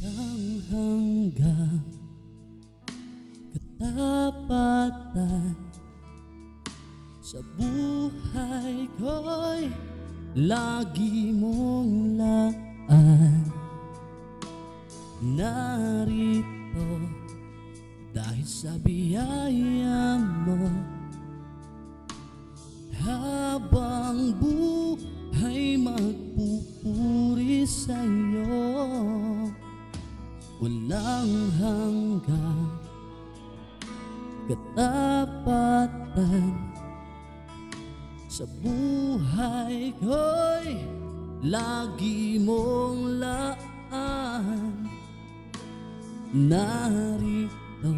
Walang hanggang katapatan Sa buhay ko'y lagi mong laan. Narito dahil sa biyaya mo Habang buhay magpupuri sa'yo Walang hanggang katapatan Sa buhay ko'y lagi mong laan. Narito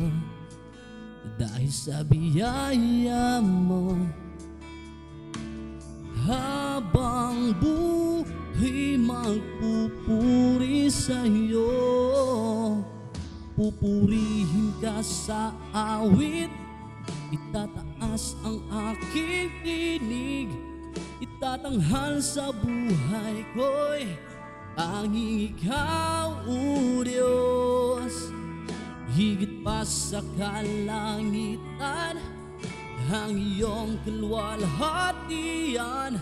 dahil sa biyaya mo Habang buhay magpupuri sa'yo Pupurihin ka sa awit. Itataas ang aking tinig. Itatanghal sa buhay ko'y Tanging ikaw, O Diyos. Higit pa sa kalangitan Ang iyong kalwalhatian.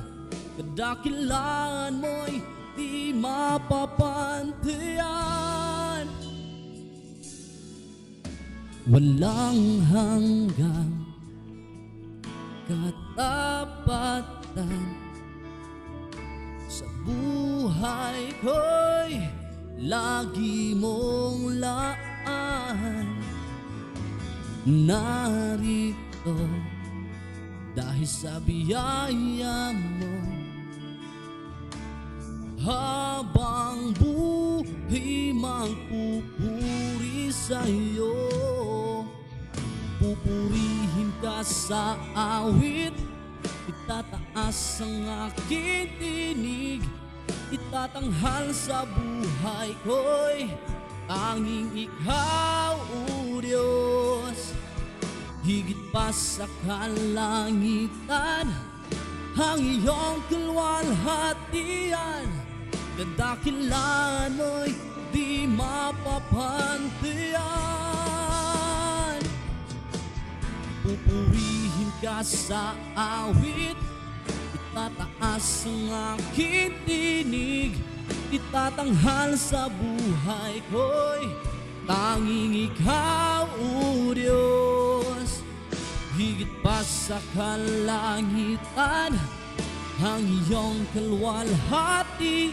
Kadakilaan mo'y di mapapantayan Walang hanggang katapatan Sa buhay ko'y lagi mong laan. Narito dahil sa biyaya mo Habang buhay magpupuri sa'yo Pupurihin ka sa awit. Itataas ang aking tinig. Itatanghal sa buhay ko'y Tanging ikaw, O Diyos. Higit pa sa kalangitan Ang iyong kalwalhatian. Kadakilaan mo'y di mapapantayan Pupurihin ka sa awit. Itataas ang aking tinig. Itatanghal sa buhay ko'y Tanging ikaw, O Diyos. Higit pa sa kalangitan Ang iyong kalwalhatian.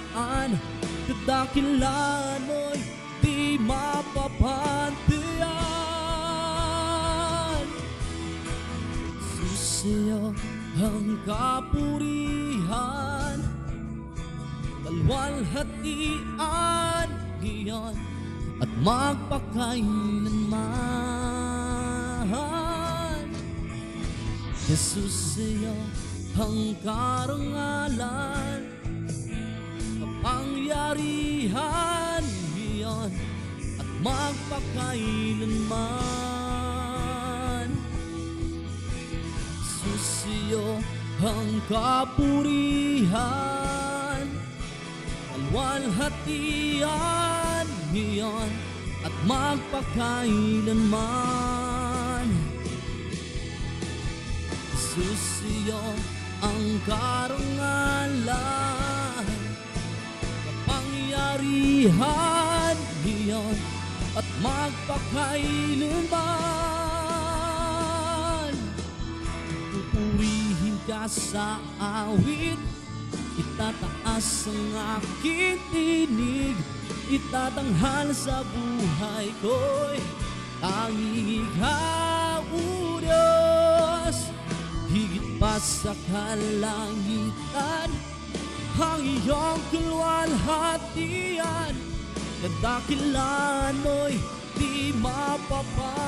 Kadakilaan mo'y di mapapantayan Susiyo ang kapurihan. Kalwalhatian iyan At magpakailanman Jesus iyo ang karangalan Kapangyarihan iyan At magpakailanman Susiyo ang kapurihan. Kalwalhatian iyan At magpakailanman. Susiyo ang karangalan. Kapangyarihan iyan At magpakailanman sa awit. Itataas ang aking tinig. Itatanghal sa buhay ko'y Tanging ikaw, O Diyos. Higit pa sa kalangitan Ang iyong kalwalhatian. Kadakilaan mo'y di mapapantayan